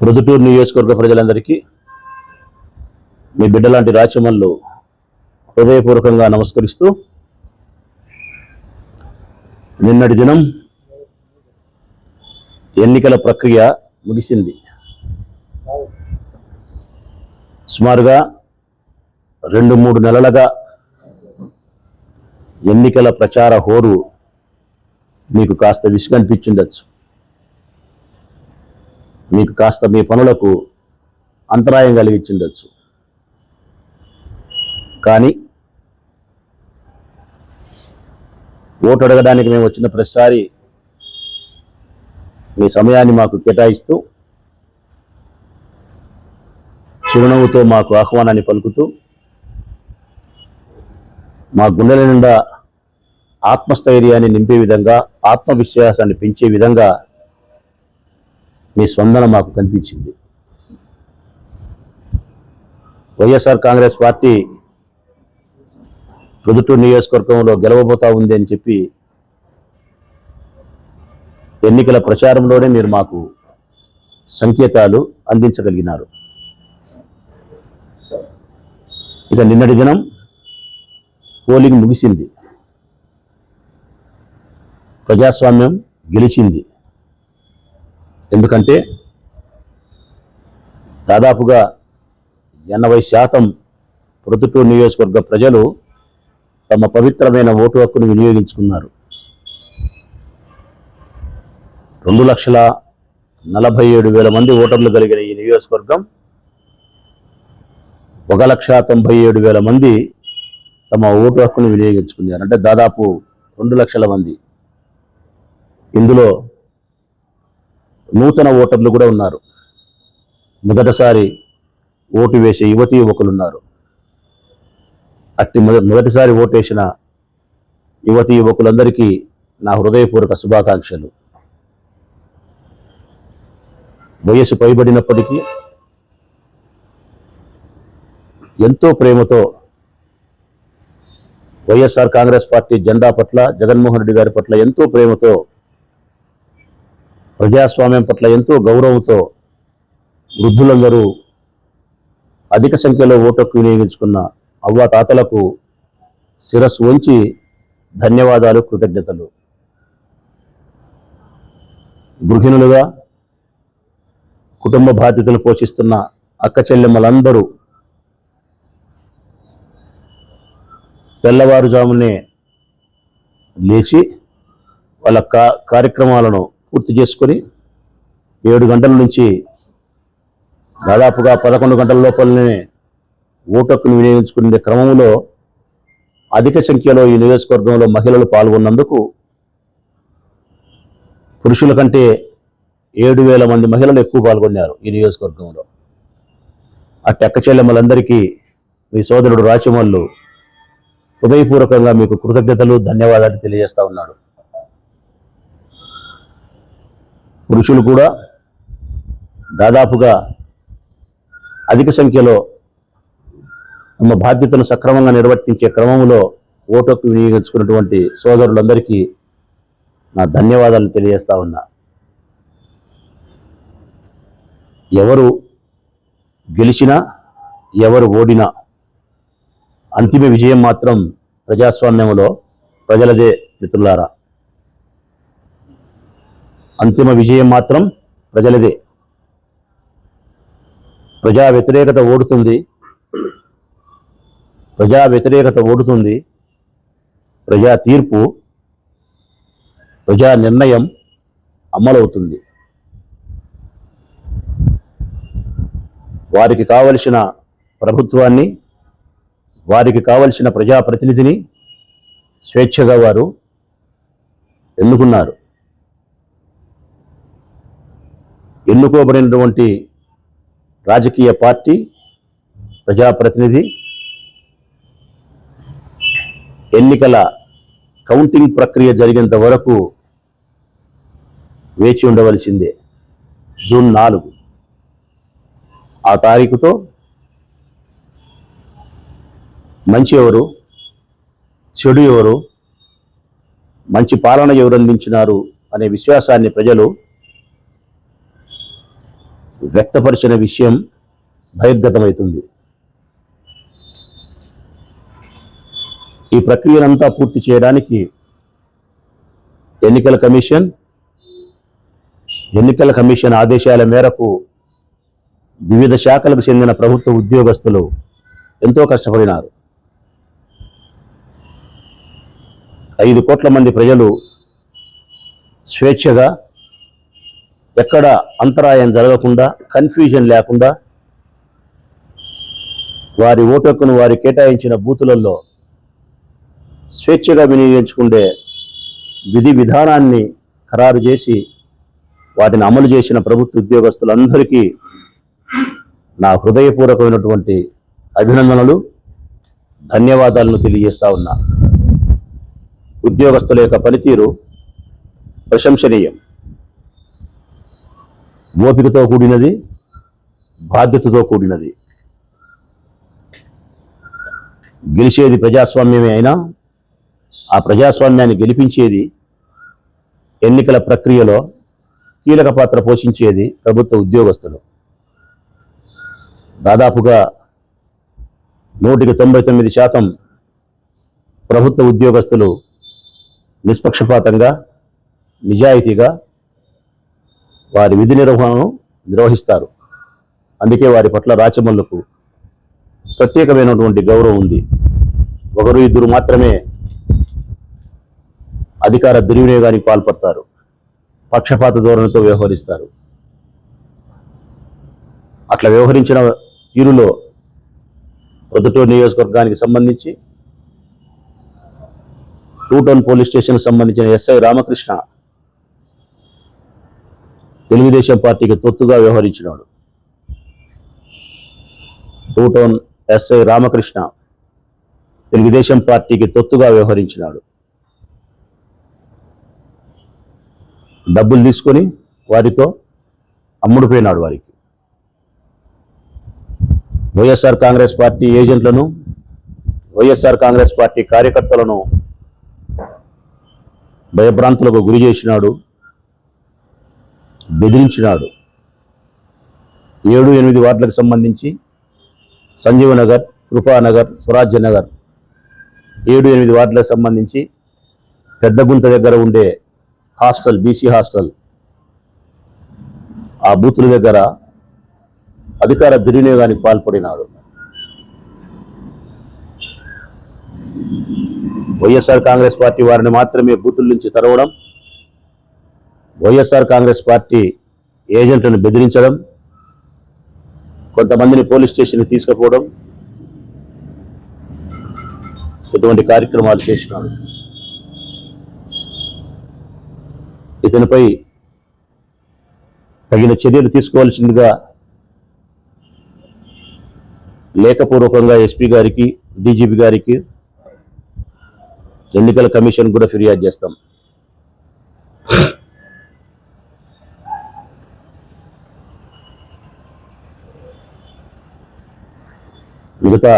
ప్రొద్దుటూరు నియోజకవర్గ ప్రజలందరికీ మీ బిడ్డలాంటి రాచమల్లు హృదయపూర్వకంగా నమస్కరిస్తూ నిన్నటి దినం ఎన్నికల ప్రక్రియ ముగిసింది. సుమారుగా రెండు మూడు నెలలుగా ఎన్నికల ప్రచార హోరు మీకు కాస్త విసుగనిపించిండొచ్చు. మీకు కాస్త మీ పనులకు అంతరాయం కలిగించుండొచ్చు. కానీ ఓటు అడగడానికి మేము వచ్చిన ప్రతిసారి మీ సమయాన్ని మాకు కేటాయిస్తూ చిరునవ్వుతో మాకు ఆహ్వానాన్ని పలుకుతూ మా గుండెల నిండా ఆత్మస్థైర్యాన్ని నింపే విధంగా ఆత్మవిశ్వాసాన్ని పెంచే విధంగా మీ స్పందన మాకు కనిపించింది. వైఎస్ఆర్ కాంగ్రెస్ పార్టీ పొదుటూరు నియోజకవర్గంలో గెలవబోతా ఉంది అని చెప్పి ఎన్నికల ప్రచారంలోనే మీరు మాకు సంకేతాలు అందించగలిగినారు. ఇక నిన్నటి దినం పోలింగ్ ముగిసింది. ప్రజాస్వామ్యం గెలిచింది. ఎందుకంటే దాదాపుగా ఎనభై శాతం ప్రొద్దుటూరు నియోజకవర్గ ప్రజలు తమ పవిత్రమైన ఓటు హక్కును వినియోగించుకున్నారు. రెండు లక్షల నలభై ఏడు వేల మంది ఓటర్లు కలిగిన ఈ నియోజకవర్గం ఒక లక్ష తొంభై ఏడు వేల మంది తమ ఓటు హక్కును వినియోగించుకున్నారు. అంటే దాదాపు రెండు లక్షల మంది. ఇందులో నూతన ఓటర్లు కూడా ఉన్నారు. మొదటిసారి ఓటు వేసే యువతీ యువకులు ఉన్నారు. అట్టి మొదటిసారి ఓటేసిన యువతీ యువకులందరికీ నా హృదయపూర్వక శుభాకాంక్షలు. వయస్సు పైబడినప్పటికీ ఎంతో ప్రేమతో వైఎస్ఆర్ కాంగ్రెస్ పార్టీ జెండా పట్ల జగన్మోహన్ రెడ్డి గారి పట్ల ఎంతో ప్రేమతో ప్రజాస్వామ్యం పట్ల ఎంతో గౌరవంతో వృద్ధులందరూ అధిక సంఖ్యలో ఓటకు వినియోగించుకున్న అవ్వ తాతలకు శిరస్సు ఉంచి ధన్యవాదాలు కృతజ్ఞతలు. గృహిణులుగా కుటుంబ బాధ్యతలు పోషిస్తున్న అక్క చెల్లెమ్మలందరూ తెల్లవారుజామునే లేచి వాళ్ళ కా కార్యక్రమాలను పూర్తి చేసుకొని ఏడు గంటల నుంచి దాదాపుగా పదకొండు గంటల లోపలనే ఓటక్కును వినియోగించుకునే క్రమంలో అధిక సంఖ్యలో ఈ నియోజకవర్గంలో మహిళలు పాల్గొన్నందుకు పురుషుల కంటే ఏడు వేల మంది మహిళలు ఎక్కువ పాల్గొన్నారు ఈ నియోజకవర్గంలో. అట్టి అక్క చెల్లెమ్మలందరికీ మీ సోదరుడు రాచమల్లు హృదయపూర్వకంగా మీకు కృతజ్ఞతలు ధన్యవాదాలు తెలియజేస్తా ఉన్నాడు. పురుషులు కూడా దాదాపుగా అధిక సంఖ్యలో తమ బాధ్యతను సక్రమంగా నిర్వర్తించే క్రమంలో ఓటుకు వినియోగించుకున్నటువంటి సోదరులందరికీ నా ధన్యవాదాలు తెలియజేస్తా ఉన్నా. ఎవరు గెలిచినా ఎవరు ఓడినా అంతిమ విజయం మాత్రం ప్రజాస్వామ్యంలో ప్రజలదే మిత్రులారా. అంతిమ విజయం మాత్రం ప్రజలదే. ప్రజా వ్యతిరేకత ఓడుతుంది. ప్రజా వ్యతిరేకత ఓడుతుంది. ప్రజా తీర్పు ప్రజా నిర్ణయం అమలవుతుంది. వారికి కావలసిన ప్రభుత్వాన్ని వారికి కావలసిన ప్రజాప్రతినిధిని స్వేచ్ఛగా వారు ఎన్నుకున్నారు. ఎన్నుకోబడినటువంటి రాజకీయ పార్టీ ప్రజాప్రతినిధి ఎన్నికల కౌంటింగ్ ప్రక్రియ జరిగేంత వరకు వేచి ఉండవలసిందే. జూన్ నాలుగు. ఆ తారీఖుతో మంచి ఎవరు చెడు ఎవరు మంచి పాలన ఎవరు అందించినారు అనే విశ్వాసాన్ని ప్రజలు వ్యక్తపరిచిన విషయం బహిర్గతమవుతుంది. ఈ ప్రక్రియనంతా పూర్తి చేయడానికి ఎన్నికల కమిషన్ ఎన్నికల కమిషన్ ఆదేశాల మేరకు వివిధ శాఖలకు చెందిన ప్రభుత్వ ఉద్యోగస్తులు ఎంతో కష్టపడినారు. ఐదు కోట్ల మంది ప్రజలు స్వేచ్ఛగా ఎక్కడ అంతరాయం జరగకుండా కన్ఫ్యూజన్ లేకుండా వారి ఓటు హక్కును వారి కేటాయించిన బూతులలో స్వేచ్ఛగా వినియోగించుకుండే విధి విధానాన్ని ఖరారు చేసి వాటిని అమలు చేసిన ప్రభుత్వ ఉద్యోగస్తులందరికీ నా హృదయపూర్వకమైనటువంటి అభినందనలు ధన్యవాదాలను తెలియజేస్తా ఉన్నా. ఉద్యోగస్తుల యొక్క పనితీరు ప్రశంసనీయం. ఓపికతో కూడినది బాధ్యతతో కూడినది. గెలిచేది ప్రజాస్వామ్యమే అయినా ఆ ప్రజాస్వామ్యాన్ని గెలిపించేది ఎన్నికల ప్రక్రియలో కీలక పాత్ర పోషించేది ప్రభుత్వ ఉద్యోగస్తులు. దాదాపుగా నూటికి తొంభై తొమ్మిది శాతం ప్రభుత్వ ఉద్యోగస్తులు నిష్పక్షపాతంగా నిజాయితీగా వారి విధి నిర్వహణను నిర్వహిస్తారు. అందుకే వారి పట్ల రాచమల్లుకు ప్రత్యేకమైనటువంటి గౌరవం ఉంది. ఒకరు ఇద్దరు మాత్రమే అధికార దుర్వినియోగానికి పాల్పడతారు. పక్షపాత ధోరణితో వ్యవహరిస్తారు. అట్లా వ్యవహరించిన తీరులో ప్రొద్దుటూరు నియోజకవర్గానికి సంబంధించి టూటౌన్ పోలీస్ స్టేషన్కి సంబంధించిన ఎస్ఐ రామకృష్ణ తెలుగుదేశం పార్టీకి తొత్తుగా వ్యవహరించినాడు. Two town SI Ramakrishna Telugu Desam పార్టీకి తొత్తుగా వ్యవహరించినాడు. డబ్బులు తీసుకొని వారితో అమ్ముడుపోయినాడు వారికి. వైఎస్ఆర్ కాంగ్రెస్ పార్టీ ఏజెంట్లను వైఎస్ఆర్ కాంగ్రెస్ పార్టీ కార్యకర్తలను భయభ్రాంతులకు గురి చేసినాడు. బెదిరించినాడు. ఏడు ఎనిమిది వార్డులకు సంబంధించి సంజీవ నగర్ కృపానగర్ స్వరాజ్య నగర్. ఏడు ఎనిమిది వార్డులకు సంబంధించి పెద్దగుంత దగ్గర ఉండే హాస్టల్ బీసీ హాస్టల్. ఆ బూతుల దగ్గర అధికార దుర్వినియోగానికి పాల్పడినాడు. వైఎస్ఆర్ కాంగ్రెస్ పార్టీ వారిని మాత్రమే బూతుల నుంచి తరవడం వైఎస్ఆర్ కాంగ్రెస్ పార్టీ ఏజెంట్లను బెదిరించడం కొంతమందిని పోలీస్ స్టేషన్కి తీసుకుపోవడం ఇటువంటి కార్యక్రమాలు చేసినాడు ఇతనిపై తగిన చర్యలు తీసుకోవాల్సిందిగా లేఖపూర్వకంగా ఎస్పీ గారికి డీజీపీ గారికి ఎన్నికల కమిషన్ కూడా ఫిర్యాదు చేస్తాం. మిగతా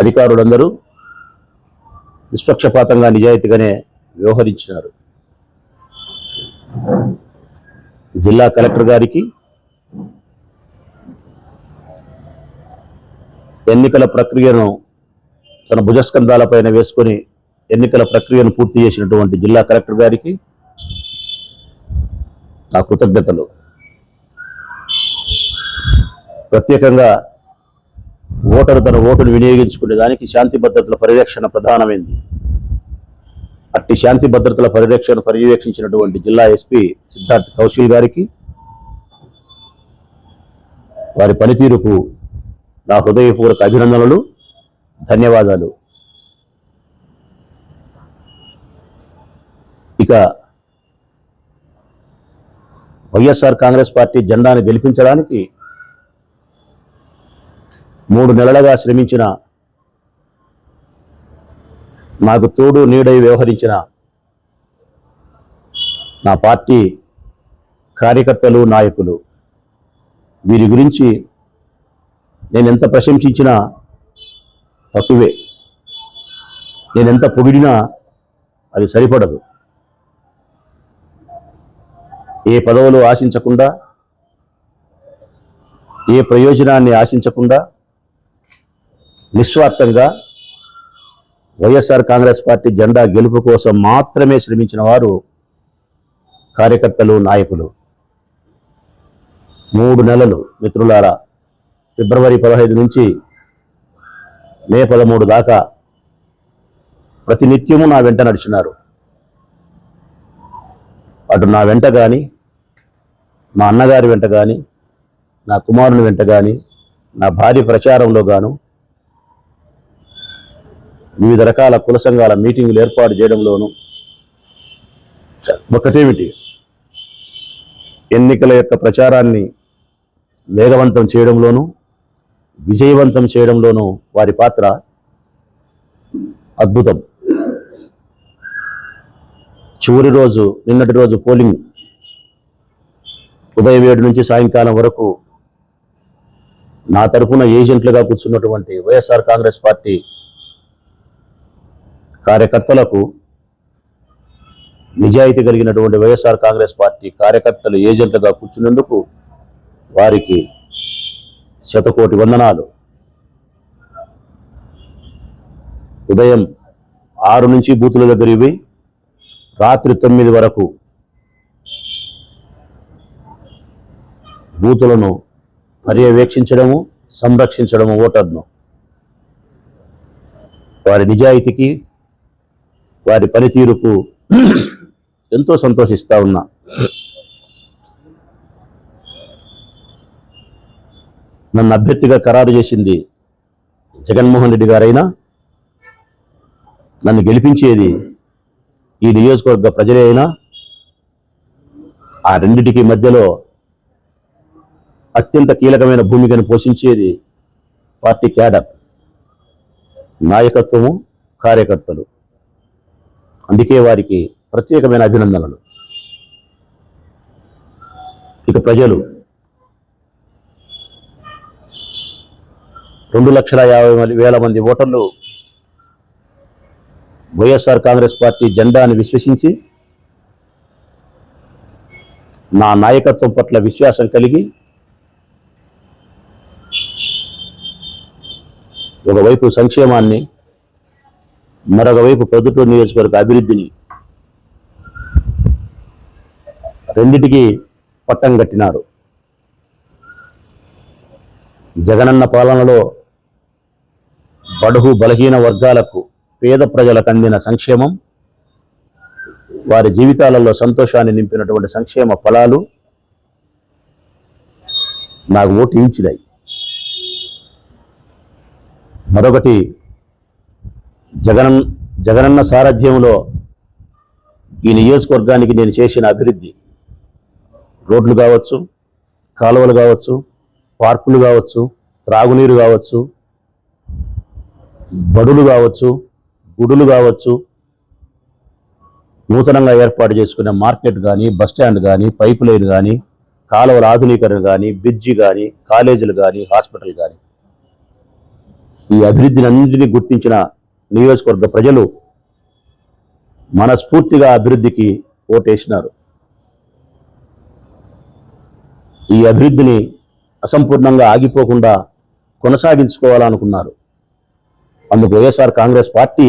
అధికారులందరూ నిష్పక్షపాతంగా నిజాయితీగానే వ్యవహరించినారు. జిల్లా కలెక్టర్ గారికి ఎన్నికల ప్రక్రియను తన భుజస్కంధాలపైన వేసుకొని ఎన్నికల ప్రక్రియను పూర్తి చేసినటువంటి జిల్లా కలెక్టర్ గారికి నా కృతజ్ఞతలు. ప్రత్యేకంగా ఓటరు తన ఓటును వినియోగించుకునే దానికి శాంతి భద్రతల పరిరక్షణ ప్రధానమైంది. అట్టి శాంతి భద్రతల పరిరక్షణ పర్యవేక్షించినటువంటి జిల్లా ఎస్పీ సిద్ధార్థ్ కౌశల్ గారికి వారి పనితీరుకు నా హృదయపూర్వక అభినందనలు ధన్యవాదాలు. ఇక వైఎస్ఆర్ కాంగ్రెస్ పార్టీ జెండాను గెలిపించడానికి మూడు నెలలుగా శ్రమించిన నాకు తోడు నీడై వ్యవహరించిన నా పార్టీ కార్యకర్తలు నాయకులు వీరి గురించి నేను ఎంత ప్రశంసించినా తక్కువే. నేను ఎంత పొగిడినా అది సరిపడదు. ఏ పదవులు ఆశించకుండా ఏ ప్రయోజనాన్ని ఆశించకుండా నిస్వార్థంగా వైఎస్ఆర్ కాంగ్రెస్ పార్టీ జెండా గెలుపు కోసం మాత్రమే శ్రమించిన వారు కార్యకర్తలు నాయకులు. మూడు నెలలు మిత్రులారా ఫిబ్రవరి పదహైదు నుంచి మే పదమూడు దాకా ప్రతినిత్యము నా వెంట నడిచినారు. అటు నా వెంట కానీ మా అన్నగారి వెంట కానీ నా కుమారుని వెంట కానీ నా భార్య ప్రచారంలో గాను వివిధ రకాల కుల సంఘాల మీటింగులు ఏర్పాటు చేయడంలోనూ ఒకటేమిటి ఎన్నికల యొక్క ప్రచారాన్ని వేగవంతం చేయడంలోనూ విజయవంతం చేయడంలోనూ వారి పాత్ర అద్భుతం. చివరి రోజు నిన్నటి రోజు పోలింగ్ ఉదయం ఏడు నుంచి సాయంకాలం వరకు నా తరపున ఏజెంట్లుగా కూర్చున్నటువంటి వైఎస్ఆర్ కాంగ్రెస్ పార్టీ కార్యకర్తలకు నిజాయితీ కలిగినటువంటి వైఎస్ఆర్ కాంగ్రెస్ పార్టీ కార్యకర్తలు ఏజెంట్లుగా కూర్చున్నందుకు వారికి శతకోటి వందనాలు. ఉదయం ఆరు నుంచి బూతుల దగ్గర ఇవి రాత్రి తొమ్మిది వరకు బూతులను పర్యవేక్షించడము సంరక్షించడము ఓటర్ను. వారి నిజాయితీకి వారి పనితీరుకు ఎంతో సంతోషిస్తా ఉన్నా. నన్ను అభ్యర్థిగా ఖరారు చేసింది జగన్మోహన్ రెడ్డి గారైనా నన్ను గెలిపించేది ఈ నియోజకవర్గ ప్రజలే అయినా ఆ రెండిటికి మధ్యలో అత్యంత కీలకమైన భూమికను పోషించేది పార్టీ క్యాడర్ నాయకత్వము కార్యకర్తలు. అందుకే వారికి ప్రత్యేకమైన అభినందనలు. ఇక ప్రజలు రెండు లక్షల యాభై మంది వేల మంది ఓటర్లు వైఎస్ఆర్ కాంగ్రెస్ పార్టీ జెండాను విశ్వసించి నా నాయకత్వం పట్ల విశ్వాసం కలిగి ఒకవైపు సంక్షేమాన్ని మరొక వైపు ప్రభుత్వ నియోజకవర్గ అభివృద్ధిని రెండిటికి పట్టం కట్టినారు. జగనన్న పాలనలో బడుగు బలహీన వర్గాలకు పేద ప్రజలకు అందిన సంక్షేమం వారి జీవితాలలో సంతోషాన్ని నింపినటువంటి సంక్షేమ ఫలాలు నాకు ఓటు ఇచ్చినాయి. మరొకటి జగన్ జగనన్న సారథ్యంలో ఈ నియోజకవర్గానికి నేను చేసిన అభివృద్ధి. రోడ్లు కావచ్చు కాలువలు కావచ్చు పార్కులు కావచ్చు త్రాగునీరు కావచ్చు బడులు కావచ్చు గుడులు కావచ్చు నూతనంగా ఏర్పాటు చేసుకునే మార్కెట్ కానీ బస్ స్టాండ్ కానీ పైప్ లైన్ కానీ కాలువల ఆధునీకరణ కానీ బ్రిడ్జి కానీ కాలేజీలు కానీ హాస్పిటల్ కానీ ఈ అభివృద్ధిని అన్నింటినీ గుర్తించిన నియోజకవర్గ ప్రజలు మనస్ఫూర్తిగా అభివృద్ధికి ఓటేసినారు. ఈ అభివృద్ధిని అసంపూర్ణంగా ఆగిపోకుండా కొనసాగించుకోవాలనుకున్నారు. అందుకు వైఎస్ఆర్ కాంగ్రెస్ పార్టీ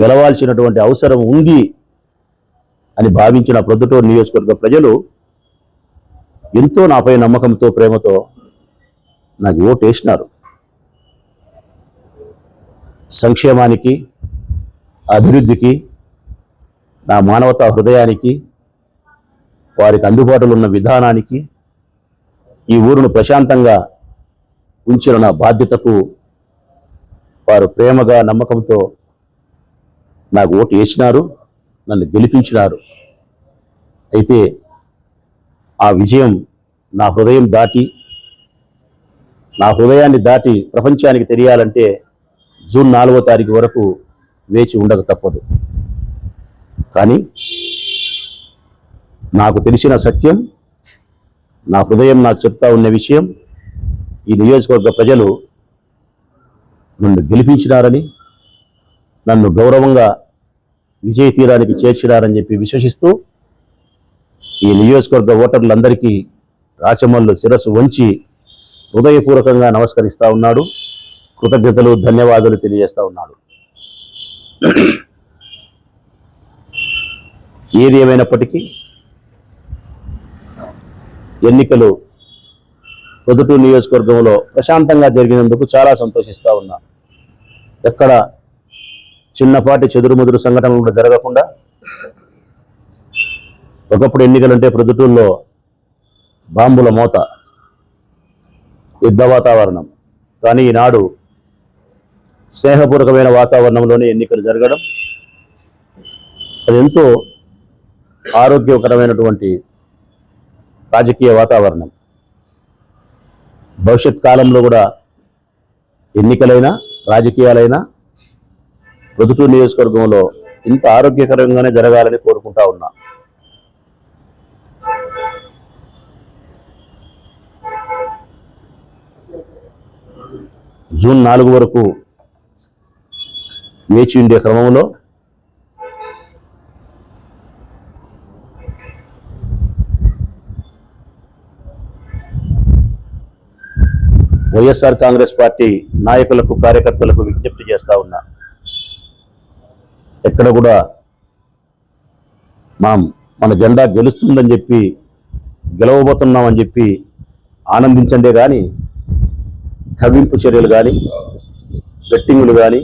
గెలవాల్సినటువంటి అవసరం ఉంది అని భావించిన ప్రొద్దుటూరు నియోజకవర్గ ప్రజలు ఎంతో నాపై నమ్మకంతో ప్రేమతో నాకు ఓటు వేసినారు సంక్షేమానికి అభివృద్ధికి నా మానవతా హృదయానికి వారికి అందుబాటులో ఉన్న విధానానికి ఈ ఊరును ప్రశాంతంగా ఉంచిన నా బాధ్యతకు వారు ప్రేమగా నమ్మకంతో నాకు ఓటు వేసినారు నన్ను గెలిపించినారు. అయితే ఆ విజయం నా హృదయం దాటి నా హృదయాన్ని దాటి ప్రపంచానికి తెలియాలంటే జూన్ నాలుగో తారీఖు వరకు వేచి ఉండక తప్పదు. కానీ నాకు తెలిసిన సత్యం నా హృదయం నాకు చెప్తా ఉన్న విషయం ఈ నియోజకవర్గ ప్రజలు నన్ను గెలిపించినారని నన్ను గౌరవంగా విజయ తీరానికి చేర్చినారని చెప్పి విశ్వసిస్తూ ఈ నియోజకవర్గ ఓటర్లందరికీ రాచమల్లు శిరస్సు వంచి హృదయపూర్వకంగా నమస్కరిస్తూ ఉన్నాడు. కృతజ్ఞతలు ధన్యవాదాలు తెలియజేస్తా ఉన్నాడు. ఏది ఏమైనప్పటికీ ఎన్నికలు పొదుటూరు నియోజకవర్గంలో ప్రశాంతంగా జరిగినందుకు చాలా సంతోషిస్తూ ఉన్నా. ఎక్కడ చిన్నపాటి చెదురుముదురు సంఘటనలు కూడా జరగకుండా ఒకప్పుడు ఎన్నికలంటే ప్రొద్దుటూరులో బాంబుల మోత యుద్ధ వాతావరణం. కానీ ఈనాడు స్నేహపూర్వకమైన వాతావరణంలోనే ఎన్నికలు జరగడం అది ఎంతో ఆరోగ్యకరమైనటువంటి రాజకీయ వాతావరణం. భవిష్యత్ కాలంలో కూడా ఎన్నికలైనా రాజకీయాలైనా ప్రొద్దుటూరు నియోజకవర్గంలో ఇంత ఆరోగ్యకరంగానే జరగాలని కోరుకుంటా ఉన్నా. జూన్ నాలుగు వరకు వేచి ఉండే క్రమంలో వైఎస్ఆర్ కాంగ్రెస్ పార్టీ నాయకులకు కార్యకర్తలకు విజ్ఞప్తి చేస్తా ఉన్నా. ఎక్కడ కూడా మా మన జెండా గెలుస్తుందని చెప్పి గెలవబోతున్నామని చెప్పి ఆనందించండే కానీ కవింపు చర్యలు కానీ బెట్టింగులు కానీ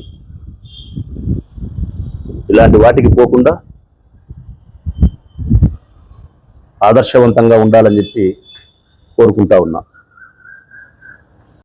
ఇలాంటి వాటికి పోకుండా ఆదర్శవంతంగా ఉండాలని చెప్పి కోరుకుంటా ఉన్నా.